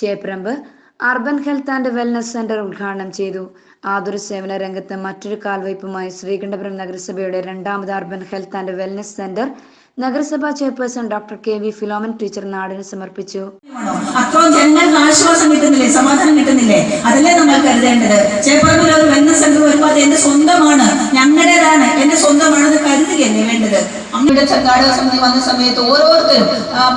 Cheprambu urban health and wellness centre ഉദ്ഘാടനം ചെയ്തു. ആതുര സേവന രംഗത്ത് മറ്റൊരു കാൽവയ്പുമായി ശ്രീകണ്ഠപുരം നഗരസഭയുടെ രണ്ടാമത് urban health and wellness centre നഗരസഭാ chairperson doctor K V Philomen teacher നാടിന് സമർപ്പിച്ചു? അത്രയും ജനങ്ങൾക്ക് ആശ്വാസം കിട്ടുന്നില്ലേ? സമാധാനം കിട്ടുന്നില്ലേ? അതല്ലേ നമ്മൾ കരുതേണ്ടത്? ചെയർപേഴ്സൺ വെൽനസ് സെന്റർ വരുമ്പോൾ അത് എന്റെ സ്വന്തമാണ്. ഞങ്ങളുടേതാണ്. എന്റെ സ്വന്തമാണെന്ന് കരുതുകയല്ലേ വേണ്ടത്? അമ്മയുടെ സംഘാടക സമിതി വന്ന സമയത്ത് ഓരോരുത്തരും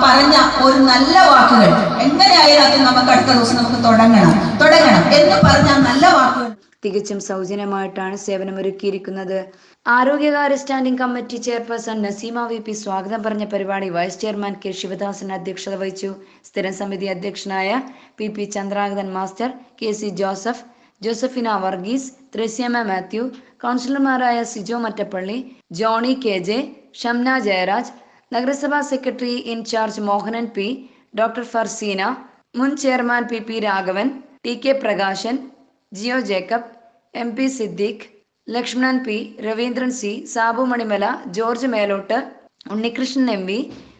പറഞ്ഞ ഒരു നല്ല വാക്കുകൾ. എങ്ങനെയായാലും അത് നമുക്ക് അടുത്ത ദിവസം നമുക്ക് തുടങ്ങണം. തുടങ്ങണം എന്ന് പറഞ്ഞ നല്ല വാക്കുകൾ. തികച്ചും സൗജന്യമായിട്ടാണ് സേവനമൊരുക്കിയിരിക്കുന്നത് ആരോഗ്യകാര്യ standing committee chairperson Naseema V P സ്വാഗതം പറഞ്ഞ പരിപാടി വൈസ് ചെയർമാൻ കെ ശിവദാസൻ അധ്യക്ഷത വഹിച്ചു. സ്ഥിരം സമിതി അധ്യക്ഷനായ P P Chandragathan master K C Joseph Josephina Varghese Thresiamma Mathew കൗൺസിലർമാരായ സിജോ മറ്റപ്പള്ളി ജോണി കെ ജെ ഷംന ജയരാജ് നഗരസഭാ secretary in charge Mohanan P doctor Farseena മുൻ chairman P P Raghavan T K Prakashan Jio Jacob M P Siddique Lakshmanan P Raveendran C Sabu Manimala George Melottu Unnikrishnan M V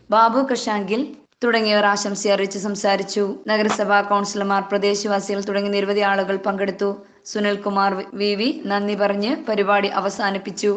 Babu കഷാങ്കിൽ തുടങ്ങിയവർ ആശംസ അറിയിച്ച് സംസാരിച്ചു. നഗരസഭാ കൗൺസിലർമാർ പ്രദേശവാസികൾ തുടങ്ങി നിരവധി ആളുകൾ പങ്കെടുത്തു. സുനിൽകുമാർ വി വി നന്ദി പറഞ്ഞ് പരിപാടി അവസാനിപ്പിച്ചു.